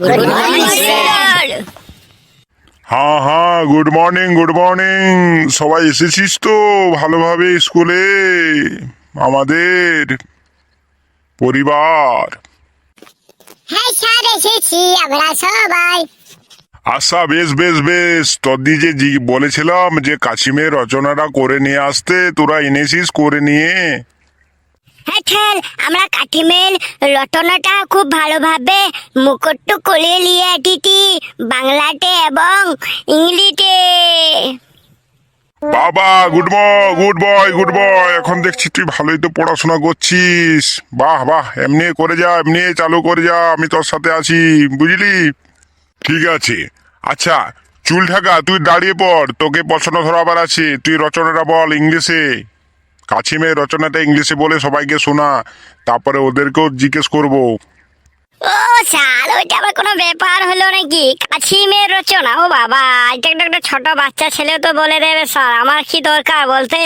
Good morning sir হ্যাঁ হ্যাঁ good morning good morning সবাই এসেছিস তো ভালোভাবে স্কুলে? আমাদের পরিবার। হ্যাঁ স্যার এসেছি আমরা সবাই। আচ্ছা বেশ বেশ বেশ। তদ্দি যে বলেছিলাম যে কাশিমের রচনাটা করে নিয়ে আসতে তোরা এনেছিস করে নিয়ে। হ্যাঁ স্যার আমরা কাটিমেল রটনাটা খুব ভালোভাবে মুকুট্টু করে নিয়ে এটিটি বাংলাতে এবং ইংলিশে বাবা good boy good boy good boy এখন দেখছি তুই ভালোই তো পড়াশোনা করছিস। বাহ বাহ এমনি করে যা এমনি চালু করে যা, আমি তোর সাথে আছি, বুঝলি? ঠিক আছে। আচ্ছা চুল ঢাকা, তুই দাঁড়িয়ে পড়, তোকে পছন্দ ধরাবার আছে, তুই রচনাটা বল ইংলিশে। কাছিমের রচনাটা ইংলিশে বলে সবাইকে শোনা, তারপরে ওদেরকেও জিজ্ঞেস করব। ও স্যার, ওইটা আবার কোনো ব্যাপার হলো নাকি? কাছিমের রচনা, ও বাবা, এটা একটা একটা ছোট বাচ্চা ছেলে তো বলে দেবে স্যার, আমার কি দরকার বলতে?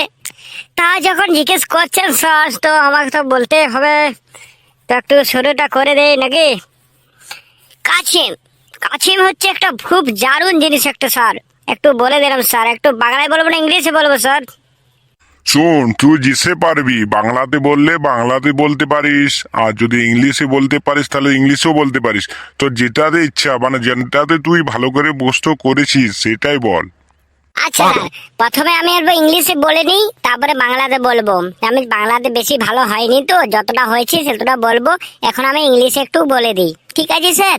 তা যখন জিজ্ঞেস করছেন স্যার, তো আমাকে তো বলতে হবে। তো একটু শুরুটা করে দেই নাকি? কাছিম কাছিম হচ্ছে একটা খুব দারুণ জিনিস একটা স্যার। একটু বলে দিলাম স্যার, একটু বাংলায় বলব না, ইংলিশে বলব স্যার? শোন তুই জিসে পারবি। বাংলাতে বললে বাংলাতে বলতে পারিস। আর যদি ইংলিশে বলতে পারিস তাহলে ইংলিশেও বলতে পারিস। তো যেটাতে ইচ্ছা মানে যেটাতে তুই ভালো করে বস্তু করেছিস সেটাই বল। আচ্ছা প্রথমে আমি একবার ইংলিশে বলে নিই তারপরে বাংলাতে বলব। আমি বাংলাতে বেশি ভালো হয়নি তো যতটা হয়েছে ততটা বলব। এখন আমি ইংলিশে একটু বলে দিই। ঠিক আছে স্যার?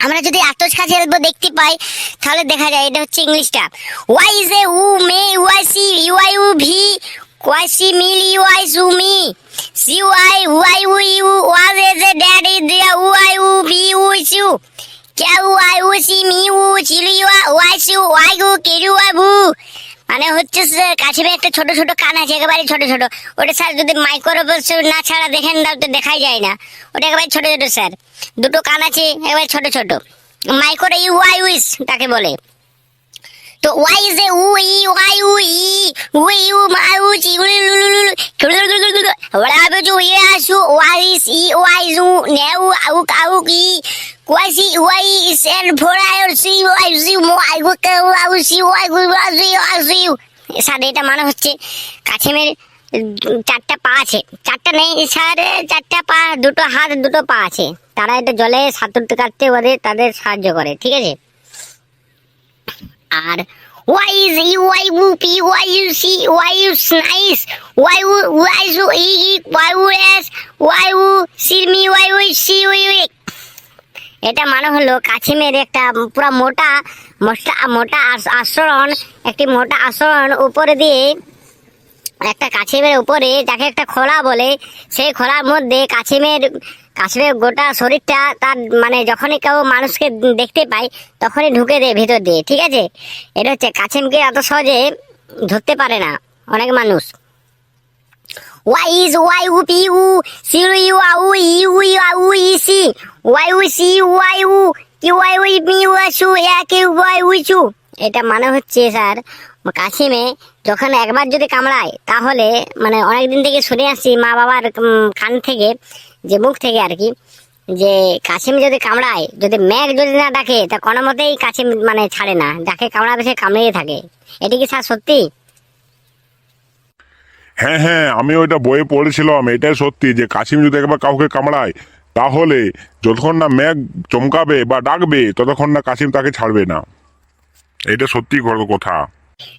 আমরা যদি আতস কাজ হেলবো দেখতে পাই, তাহলে দেখা যায় এটা হচ্ছে ইংলিশটা। ওয়াই ইজ এ উ মে Y C UI U V Y C মিল ইউআই সু মি সি ওয়াই ওয়াই উ you was as a dad is দিয়া ওয়াই উ ভি উ সু ক্যা ওয়াই উ সি মি উ চিলি ওয়াই সু ওয়াই গু কেরু ওয়াই মানে হচ্ছে স্যার কাছে একটা ছোট ছোট কান আছে একেবারে ছোট ছোট ওটা স্যার যদি মাইক্রোফোন না ছাড়া দেখেন না তো দেখাই যায় না ওটা একেবারে ছোট ছোট স্যার দুটো কান আছে একেবারে ছোট ছোট মাইক্রো ইউ ওয়াই উইস তাকে বলে তো ওয়াই ইজ এ উ ই ওয়াই উ ই উ ইউ মাই উ চি উলি লু লু লু হবে যে ইয়ে আসু ওয়াই ইস ই ওয়াই জু নেউ আউ কাউ কি ওয়াই ইস এন ফোরা আর সি ওয়াই সি মো আই গো কে আউ সি ওয়াই গো ওয়াই সি ওয়াই সি সাদে এটা মানে হচ্ছে। কাছেমের চারটা পা আছে। চারটা নেই স্যার চারটা পা, দুটো হাত, দুটো পা আছে। তারা এটা জলে সাঁতুরতে কাটতে ওদের তাদের সাহায্য করে, ঠিক আছে? আর ওয়াই ইজ ইউ ওয়াই ইউ পি ওয়াই ইউ সি ওয়াই ইউ নাইস ওয়াই ইউ ওয়াই ইউ ই ওয়াই ইউ এস ওয়াই ইউ সি মি ওয়াই ইউ সি ইউ এটা মানে হলো কাছিমের একটা পুরো মোটা মোটা মোটা আস্তরণ একটি মোটা আস্তরণ উপরে দিয়ে একটা কাছিমের উপরে যাকে একটা খোলা বলে, সেই খোলার মধ্যে কাছিমের কাছিমের গোটা শরীরটা তার মানে যখনই কেউ মানুষকে দেখতে পায়, তখনই ঢুকে দেয় ভিতর দিয়ে, ঠিক আছে? এটা হচ্ছে কাছিমকে এত সহজে ধরতে পারে না অনেক মানুষ। ওয়াই ইজ ওয়াই উ পি ইউ সি ইউ আউ ইউ ইউ আউ E C Y you C Y ইউ কি ওয়াই উই মি ওয়াসু এক ওয়াই উইচু এটা মানে হচ্ছে স্যার, কাশিমে যখন একবার যদি কামড়ায়, তাহলে মানে অনেক দিন থেকে শুনে আসছি মা বাবার কান থেকে, যে মুখ থেকে আর কি, যে কাশিম যদি কামড়ায়, যদি ম্যাগ যদি না ডাকে, তা কোনো মতেই কাশিম মানে ছাড়ে না। যাকে কামড়াবে সে কামড়িয়ে থাকে। এটি কি স্যার সত্যি? হ্যাঁ হ্যাঁ আমি ওইটা বইয়ে পড়েছিলাম, এটাই সত্যি যে কাশিম যদি একবার কাউকে কামড়ায়, তাহলে যতক্ষণ না ম্যাগ চমকাবে বা ডাকবে, ততক্ষণ না কাশিম তাকে ছাড়বে না। এটা সত্যি কথা।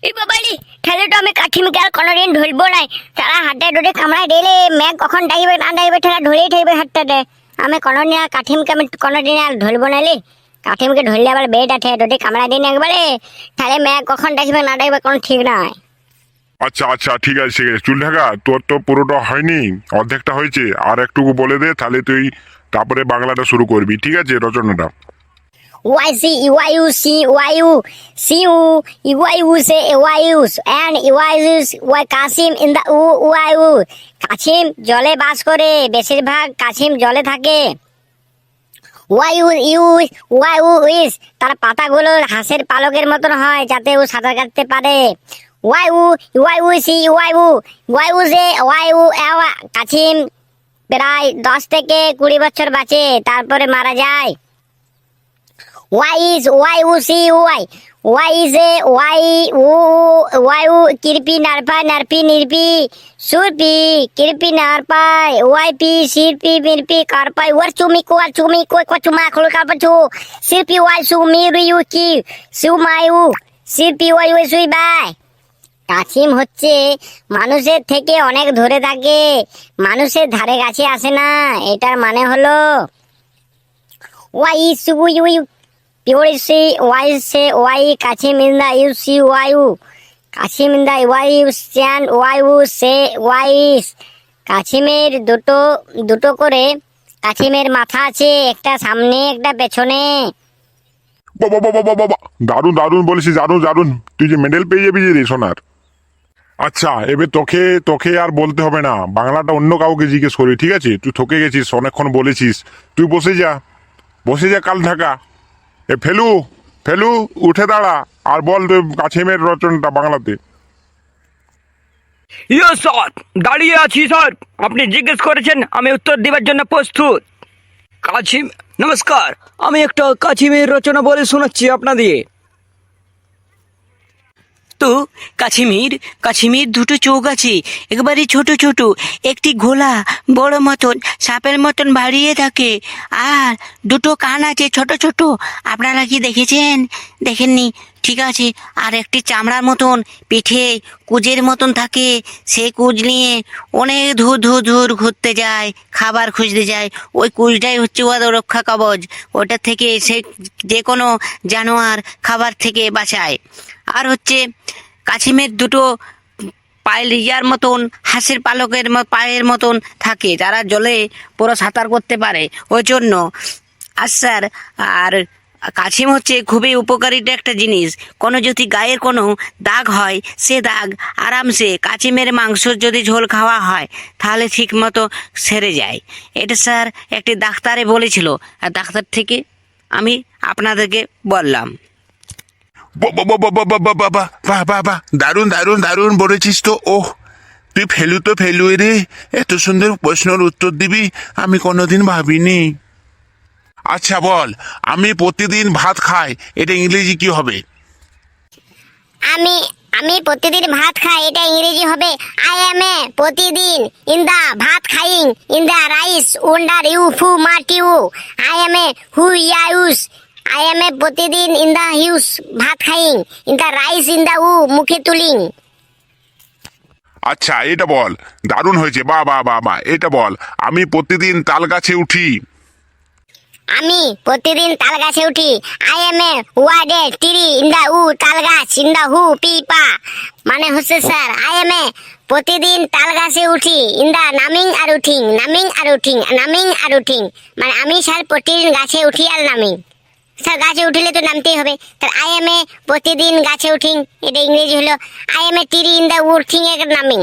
এই বাবালি তাহলে তো আমি কাঠিমকে আর কোনোদিন ধরবো নাই তারা হাতে ধরে কামড়ায় দিলে, ম্যাগ কখন ডাইবে না ডাইবে, তারা ধরেই থাকবে হাতটাতে আমি কোনোদিন আর কাঠিমকে আমি কোনোদিন আর ধরবো নাইলে কাঠিমকে ধরলে আবার বেড আছে, যদি কামড়ায় দিন একবারে, তাহলে ম্যাগ কখন ডাকবে না ডাকবে কোনো ঠিক নাই। আচ্ছা আচ্ছা ঠিক আছে ঠিক আছে। চুল ঢাকা, তোর তো পুরোটা হয়নি, অর্ধেকটা হয়েছে। আর একটুকু বলে দে, তাহলে তুই তারপরে বাংলাটা শুরু করবি, ঠিক আছে, রচনাটা? ওয়াই সি Y you C Y you সি ইউ ওয়াই কাসিম ইন দ্য উ ওয়াই ইউ কাছিম জলে বাস করে, বেশিরভাগ কাছিম জলে থাকে। ওয়াই ইউ ইউ ওয়াই ইউ ইস তার পাতাগুলো হাঁসের পালকের মতন হয়, যাতে ও সাঁতার কাটতে পারে। Y U Y U C Y U Y U যে ওয়াই ইউ কাছিম। প্রায় দশ থেকে কুড়ি বছর বাঁচে, তারপরে মারা যায়। Y is Y uh C Y Y is a Y uh Y উ কিরপি নারপা নারপি নিরপি সুরপি কিরপি নারপাই ওয়াই পি সিরপি মিরপি কারপাই ওয়ার চুমি কোয়ার চুমি কই কো চুমা খোল কারপা চু সিরপি ওয়াই সু মি রু ইউ কি সু মাই উ সিরপি ওয়াই উ সুই বাই কাছিম হচ্ছে, মানুষের থেকে অনেক ধরে থাকে, মানুষের ধারে কাছে আসে না, এটার মানে হলো, ওয়াই সু ইউ পিওর সি ওয়াই সে ওয়াই কাছিম in the you C Y you কাছিম in the Y you stand you say Y কাছিমের দুটো দুটো করে, কাছিমের মাথা আছে, একটা সামনে, একটা পেছনে। বাবা বাবা বাবা দারুণ দারুণ বলেছিস, দারুণ দারুণ, তুই যে মেডেল পেয়ে যাবি রে, সোনার। আচ্ছা এবার তোকে তোকে আর বলতে হবে না। বাংলাটা অন্য কাউকে জিজ্ঞেস করি ঠিক আছে? তুই থকে গেছিস, অনেকক্ষণ বলেছিস। তুই বসে যা বসে যা কাল থাকা এ ফেলু ফেলু, উঠে দাঁড়া, আর বল তুই কাছিমের রচনাটা বাংলাতে। স্যার দাঁড়িয়ে আছি স্যার আপনি জিজ্ঞেস করেছেন, আমি উত্তর দেওয়ার জন্য প্রস্তুত। কাছিম, নমস্কার। আমি একটা কাছিমের রচনা বলে শোনাচ্ছি আপনাদের। তো কাছিমির কাছিমির দুটো চোখ আছে, একবারে ছোট ছোট, একটি ঘোলা, বড় মতন, সাপের মতন বাড়িয়ে থাকে, আর দুটো কান আছে ছোট ছোট। আপনারা কি দেখেছেন? দেখেননি? ঠিক আছে, আর একটি চামড়ার মতন পিঠে কুজের মতন থাকে, সে কুজ নিয়ে অনেক ধুর ধুর ধুর ঘুরতে যায়, খাবার খুঁজতে যায়। ওই কুজটাই হচ্ছে ওদের রক্ষা কবচ ওটা থেকে সে যে কোনো জানোয়ার খাবার থেকে বাঁচায়। আর হচ্ছে কাছিমের দুটো পায়ের ইয়ার মতন, হাঁসের পালকের পায়ের মতন থাকে, যারা জলে পুরো সাঁতার করতে পারে। ওই জন্য আর স্যার, আর কাছিম হচ্ছে খুবই উপকারিতা একটা জিনিস কোনো যদি গায়ের কোনো দাগ হয় সে দাগ আরামসে কাছিমের মাংস যদি ঝোল খাওয়া হয় তাহলে ঠিক মতো সেরে যায় এটা স্যার একটি ডাক্তারে বলেছিল আর ডাক্তার থেকে আমি আপনাদেরকে বললাম বাহ বাহ দারুণ দারুণ দারুণ বলেছিস তো ওহ তুই ফেলু তো ফেলু রে এত সুন্দর প্রশ্নের উত্তর দিবি আমি কোনোদিন ভাবিনি আচ্ছা বল। আমি প্রতিদিন ভাত খাই এটা ইংরেজি কি হবে? আমি আমি প্রতিদিন ভাত খাই এটা ইংরেজি হবে। আই এম এ প্রতিদিন ইন দা ভাত খাইং ইন দা রাইস উন্ডার ইউ ফু মাট ইউ আই এম এ হু ইয়া ইউস আই এম এ প্রতিদিন ইন দা হিউস ভাত Khaing in the rice in the উ মুখে তুলিং। আচ্ছা এটা বল। দারুণ হয়েছে বা বা বা বা এটা বল। আমি প্রতিদিন তাল গাছে উঠি। আমি প্রতিদিন তাল গাছে উঠি। আই এম এ ওয়ার্ডে টিরি ইন দা উ তাল গাছ ইন দা হু পিপা মানে হচ্ছে স্যার আই এম এ প্রতিদিন তাল গাছে উঠি। ইন দা নামিং আর উঠিং, নামিং আর উঠিং, নামিং আর উঠিং। মানে আমি স্যার প্রতিদিন গাছে উঠি আর নামি। স্যার, গাছে উঠিলে তো নামতেই হবে। তার আই এম এ প্রতিদিন গাছে উঠিং, এটা ইংরেজি হলো আই এম এ টিরি ইন দা উঠিং এর নামিং।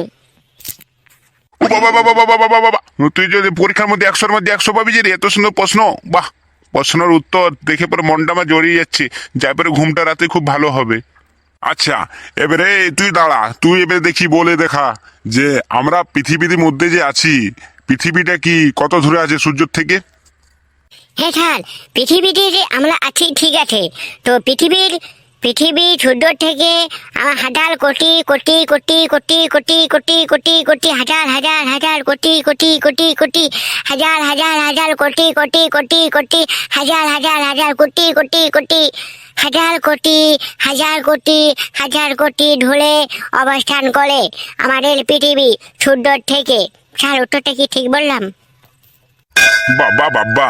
বাবা বাবা বাবা বাবা বাবা তুই যদি পরীক্ষার মধ্যে একশোর মধ্যে একশো পাবি যে এত সুন্দর প্রশ্ন বাহ প্রশ্নের উত্তর দেখে পরে মনটা আমার জড়িয়ে যাচ্ছে যার পরে ঘুমটা রাতে খুব ভালো হবে আচ্ছা এবারে তুই দাঁড়া তুই এবারে দেখি বলে দেখা যে আমরা পৃথিবীর মধ্যে যে আছি পৃথিবীটা কি কত দূরে আছে সূর্যের থেকে হ্যাঁ স্যার পৃথিবীতে যে আমরা আছি ঠিক আছে তো পৃথিবীর পৃথিবী সূর্য থেকে আমার হাজার কোটি কোটি কোটি কোটি কোটি কোটি কোটি কোটি হাজার হাজার হাজার কোটি কোটি কোটি কোটি হাজার হাজার হাজার কোটি কোটি কোটি কোটি হাজার হাজার হাজার কোটি কোটি কোটি হাজার কোটি হাজার কোটি হাজার কোটি ঢুলে অবস্থান করে আমাদের পৃথিবী সূর্য থেকে স্যার উত্তরটা কি ঠিক বললাম বাবা বাবা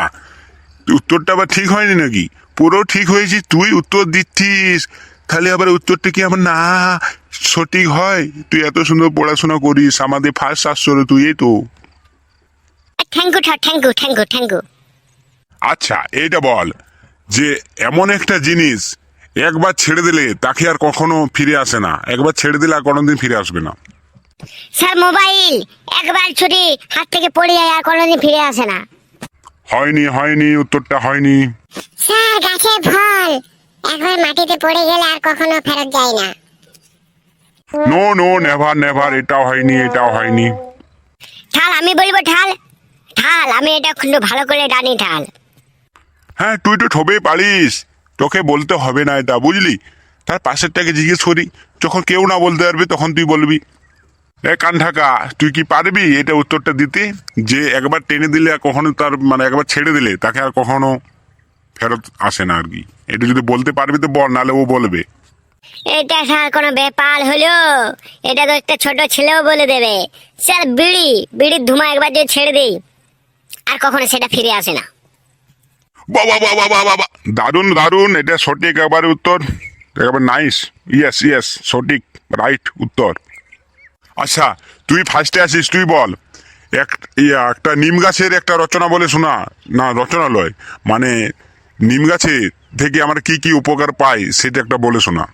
উত্তরটা আবার ঠিক হয়নি নাকি পুরো ঠিক হয়েছি তুই উত্তর দিচ্ছিস। তাহলে আবার উত্তরটা কি আমার না সঠিক হয়? তুই এত সুন্দর পড়াশোনা করিস আমাদের ফার্স্ট আসছো তুই এই তো। আচ্ছা এইটা বল যে এমন একটা জিনিস একবার ছেড়ে দিলে তাকে আর কখনো ফিরে আসে না। একবার ছেড়ে দিলে আর কোনোদিন ফিরে আসবে না। স্যার মোবাইল একবার ছুটি হাত থেকে পড়ে যায় আর কোনোদিন ফিরে আসে না। হয়নি হয়নি উত্তরটা হয়নি। স্যার গাছের ফল। একবার মাটিতে পড়ে গেলে আর কখনো ফেরত যায় না। নো নো নেভার নেভার এটাও হয়নি এটাও হয়নি। ঠাল আমি বলব ঠাল। ঠাল আমি এটা খুব ভালো করে জানি ঠাল। হ্যাঁ তুই তো ঠবেই পারিস। তোকে বলতে হবে না এটা বুঝলি? তার পাশেরটাকে জিজ্ঞেস করি যখন কেউ না বলতে পারবে তখন তুই বলবি। এ কান ঢাকা তুই কি পারবি? এটা উত্তরটা দিতে। যে একবার টেনে দিলে আর কখনো তার মানে একবার ছেড়ে দিলে তাকে আর কখনো ফেরত আসে না আর কি। এটা যদি বলতে পারবি তো বল নাহলে ও বলবে। এটা স্যার কোনো ব্যাপার হলো? এটা তো একটা ছোট ছেলেও বলে দেবে। স্যার বিড়ি বিড়ির ধুমা একবার যদি ছেড়ে দিই আর কখনো সেটা ফিরে আসে না। বাবা বাবা বাবা বাবা দারুণ দারুণ। এটা সঠিক একবারে উত্তর। একবার নাইস ইয়েস ইয়েস সঠিক রাইট উত্তর। আচ্ছা তুই ফার্স্টে আছিস, তুই বল। এক, ইয়া, একটা নিম গাছের একটা রচনা বলে শোনা। না, রচনা লয়। মানে নিম গাছে থেকে আমরা কি কি উপকার পাই, সেটা একটা বলে শোনা।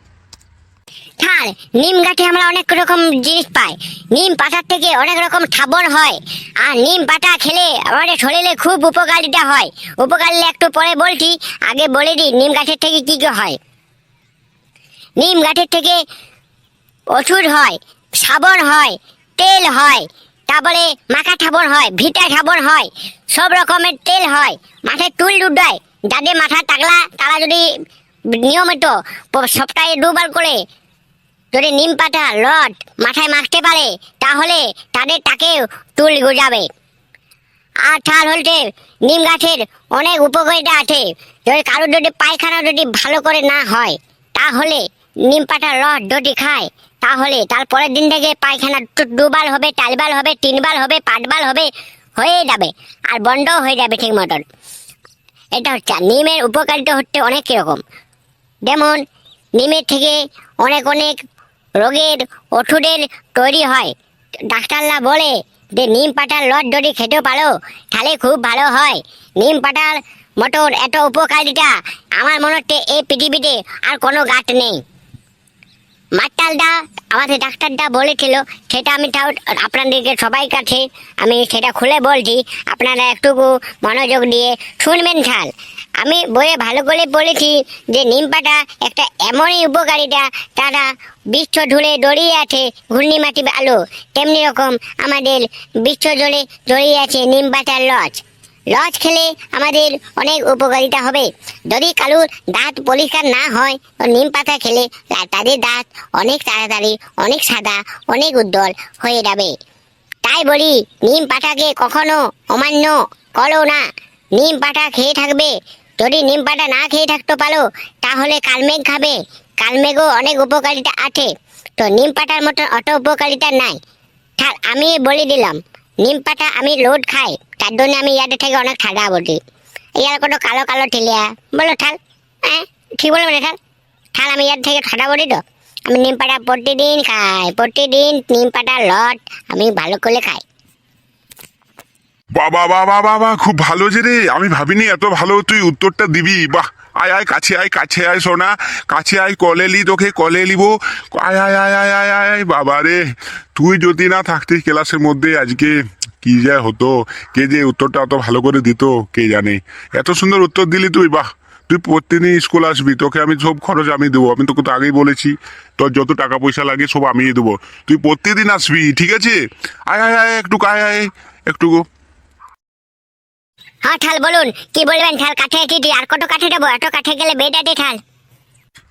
ঠাল নিম গাছে আমরা অনেক রকম জিনিস পাই। নিম পাতার থেকে অনেক রকম খাবার হয়। আর নিম পাতা খেলে আমাদের শরীরে খুব উপকারিতা হয়। উপকারিতা একটু পরে বলছি, আগে বলে দিই, নিম গাছের থেকে কি কি হয়? নিম গাছের থেকে ওষুধ হয়। সাবন হয়, তেল হয়, তারপরে মাখা ঠাবর হয়, ভিটা সাবন হয়, সব রকমের তেল হয় মাথায় চুল উঠায় যাদের মাথা টাকলা, তারা যদি নিয়মিত সপ্তাহে দুবার করে যদি নিম পাতা, লট মাথায় মাখতে পারে, তাহলে তাদের তাকে চুল গজাবে। আর তার হলতে নিম গাছের অনেক উপকারিতা আছে। যদি কারোর যদি পায়খানা যদি ভালো করে না হয়, তাহলে নিম পাতার রস যদি খায় তাহলে তার পরের দিন থেকে পায়খানা দুবার হবে, চারবার হবে, তিনবার হবে, পাঁচবার হবে হয়ে যাবে আর বন্ধও হয়ে যাবে ঠিক মতন। এটা হচ্ছে নিমের উপকারিতা হচ্ছে অনেক রকম। যেমন, নিমের থেকে অনেক অনেক রোগের ওষুধের তৈরি হয়। ডাক্তাররা বলে যে, নিম পাতার লট যদি খেতে পারো, তাহলে খুব ভালো হয়। নিম পাতার মটর এত উপকারিতা, আমার মনে হচ্ছে এই পৃথিবীতে আর কোনো গাছ নেই। মাতালদা আমাদের ডাক্তারটা বলেছিল, সেটা আমি তাও আপনাদেরকে সবাই কাছে, আমি সেটা খুলে বলছি, আপনারা একটুকু মনোযোগ দিয়ে শুনবেন খাল আমি বইয়ে ভালো করে বলেছি যে নিম পাতা একটা এমনই উপকারিতা, তারা বিশ্ব ঝুলে দড়িয়ে আছে ঘূর্ণিমাটি আলো, তেমনি রকম আমাদের বিশ্ব জলে জড়িয়ে আছে নিম পাতার লজ লজ খেলে আমাদের অনেক উপকারিতা হবে। যদি কারুর দাঁত পরিষ্কার না হয় তো নিম পাতা খেলে তাদের দাঁত অনেক তাড়াতাড়ি, অনেক সাদা, অনেক উজ্জ্বল হয়ে যাবে। তাই বলি, নিম পাতাকে কখনো অমান্য করো না। নিম পাতা খেয়ে থাকবে। যদি নিম পাতা না খেয়ে থাকতে পারো, তাহলে কালমেঘ খাবে। কালমেঘও অনেক উপকারিতা আছে। তো নিম পাতার মতন অত উপকারিতা নাই। আমি বলে দিলাম। নিম পাতা আমি লোড খাই, তার জন্য আমি ইয়াদের থেকে অনেক ঠান্ডা বলি। ইয়ার কোনো কালো কালো ঠেলিয়া বলো, ঠাল হ্যাঁ ঠিক বলব না, ঠাল? ঠাল, আমি ইয়ার থেকে ঠান্ডা বলি তো? আমি নিম পাতা প্রতিদিন খাই, প্রতিদিন নিম পাতা লট আমি ভালো করে খাই। বাবা বাবা বাবা খুব ভালো যে রে। আমি ভাবিনি এত ভালো তুই উত্তরটা দিবি। বাহ আয় আয়, কাছে আয় কাছে আয়, সোনা। কাছে আয়, কলে লি তোকে, কলে লিব। আয় আয় আয় আয় আয় আয়, বাবা রে। তুই যদি না থাকতিস ক্লাসের মধ্যে আজকে, কি যে হতো? কে যে উত্তরটা অত ভালো করে দিত, কে জানে? এত সুন্দর উত্তর দিলি তুই, বাহ। তুই প্রতিদিন স্কুল আসবি, তোকে আমি সব খরচ আমি দেবো। আমি তোকে তো আগেই বলেছি, তোর যত টাকা পয়সা লাগে সব আমিই দেবো। তুই প্রতিদিন আসবি, ঠিক আছে? আয় আয় আয়, একটু আয় আয়, একটু হ্যাঁ ঠাল বলুন কি বলবেন ঠাল কাঠে এটি আর কত কাঠে দেবো? এত কাঠে গেলে বেড আছে ঠাল।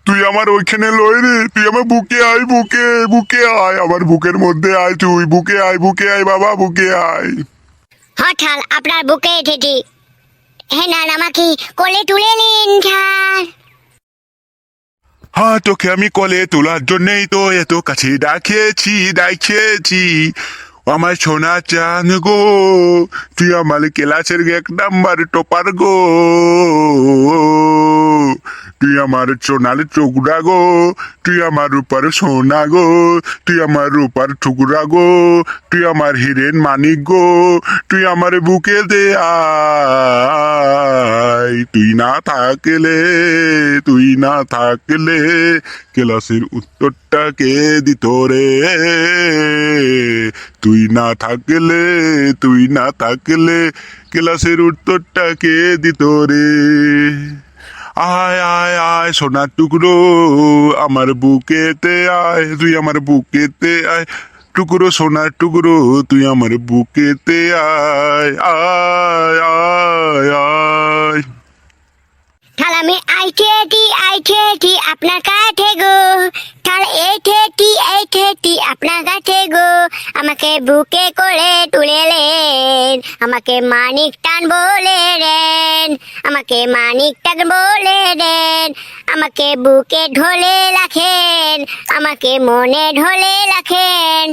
তুই আমার ওইখানে লয় রে তুই আমার বুকে আয় বুকে বুকে আয় আমার বুকের মধ্যে আয় তুই বুকে আয় বুকে আয় বাবা বুকে আয়। হ্যাঁ ঠাল আপনার বুকে এসেছি হ্যাঁ না আমাকে কোলে তুলে নিন ঠাল। হ্যাঁ তোকে আমি কলে তোলার জন্যই তো এত কাছে ডাকিয়েছি ডাকিয়েছি। আমার সোনা চান গো, তুই আমার ক্লাসের এক নাম্বার টপার গো। তুই আমার সোনার টুকরা গো, তুই আমার রূপার সোনা গো, তুই আমার রূপার টুকরা গো, তুই আমার হিরেন মানিক গো, তুই আমার বুকে দে তুই না থাকলে, তুই না থাকলে ক্লাসের উত্তরটা কে দিত রে? তুই না থাকলে, তুই না থাকলে ক্লাসের উত্তরটা কে দিত রে? আয় আয় আয়, সোনার টুকরো আমার বুকেতে আয়, তুই আমার বুকেতে আয়। টুকরো, সোনার টুকরো, তুই আমার বুকেতে আয় আয় আয় আয়। তাহলে আমি আইঠে টি আইঠে আপনার কাছে গো? তাহলে এইঠে টি এইঠে টি আপনার কাছে গো। আমাকে বুকে করে তুলেলেন, আমাকে মানিক টান বলে দেন আমাকে মানিক টান বলে দেন আমাকে বুকে ঢলে রাখেন, আমাকে মনে ঢলে রাখেন।